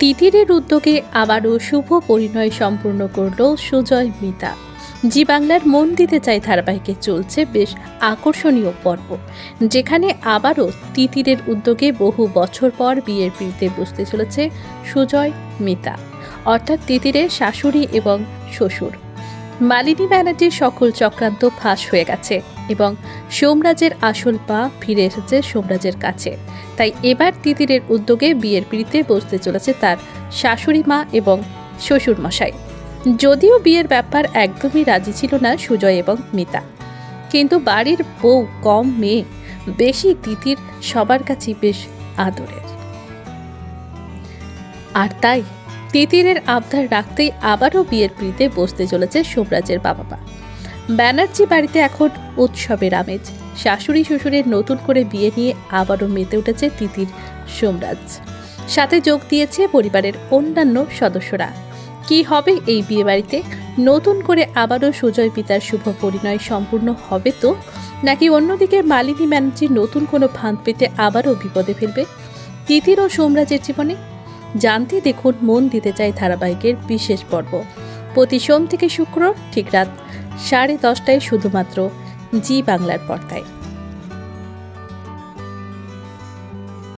তিতিরের উদ্যোগে আবারও শুভ পরিণয় সম্পূর্ণ করল সুজয় মিতা। জি বাংলার মন দিতে চাই ধারাবাহিকে চলছে বেশ আকর্ষণীয় পর্ব, যেখানে আবারও তিতিরের উদ্যোগে বহু বছর পর বিয়ের পিড়িতে বসতে চলেছে সুজয় মিতা, অর্থাৎ তিতিরের শাশুড়ি এবং শ্বশুর। মালিনী ব্যানার্জির সকল চক্রান্ত ফাঁস হয়ে গেছে। এবং সোমরাজের আসল পা ফিরে এসেছে সোমরাজের কাছে। তাই এবার তিতিরের উদ্যোগে বিয়ের পিড়িতে বসতে চলেছে তার শাশুড়ি মা এবং শ্বশুর মশাই যদিও বিয়ের ব্যাপার একদমই রাজি ছিল না সুজয় এবং মিতা। কিন্তু বাড়ির বউ কম মেয়ে, বেশি তিতির সবার কাছে বেশ আদরের। আর তাই তিতিরের আবদার রাখতেই আবারও বিয়ের পিড়িতে বসতে চলেছে সোমরাজের বাবা মা ব্যানার্জি বাড়িতে এখন উৎসবের আমেজ। শাশুড়ি শ্বশুরের নতুন করে বিয়ে নিয়ে আবারও মেতে উঠেছে তিতির সোমরাজ। সাথে যোগ দিয়েছে পরিবারের অন্যান্য সদস্যরা। কি হবে এই বিয়ে বাড়িতে নতুন করে আবারও সুজয় পিতার শুভ পরিণয় সম্পূর্ণ হবে তো? নাকি অন্যদিকে মালিনী ব্যানার্জি নতুন কোনো ফাঁদ পেতে আবারও বিপদে ফেলবে? তিতির ও সোমরাজের জীবনে? জানতে দেখুন মন দিতে চাই ধারাবাহিকের বিশেষ পর্ব। প্রতি সোম থেকে শুক্র ঠিক রাত সাড়ে দশটায় শুধুমাত্র জি বাংলার পর্দায়।